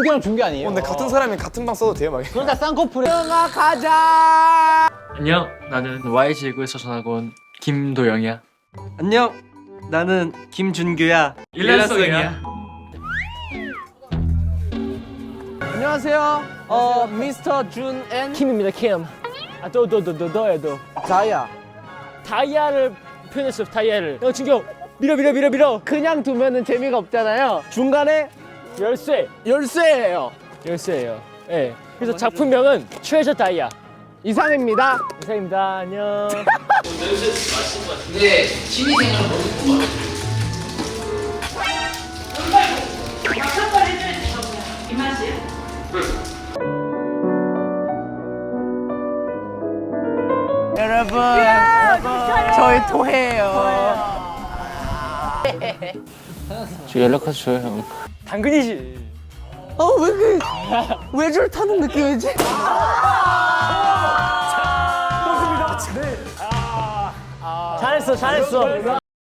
준규랑 준규 아니에요? 근데 같은 사람이 같은 방 써도 돼요, 막. 그러니까 쌍꺼풀에 영아 가자 안녕, 나는 YG구에서 전학 온 김도영이야. 안녕. 나는 김준규야. 일란성이야. 안녕하세요 어 미스터 준앤 킴입니다 킴 아 또 또 또 또 너예도 다이아 다이아를 표현했어요 다이아를 어 준규 밀어 밀어 밀어 밀어 그냥 두면은 재미가 없잖아요 중간에 열쇠. 열쇠예요. 열쇠예요. 예. 그래서 작품명은 트레저 다이아 이상입니다. 이상입니다. 안녕. 여러분 저희 토해요 저 연락하셔요, 형. 당근이지. 어왜 그, 외줄 타는 느낌이지? 잘했어 잘했어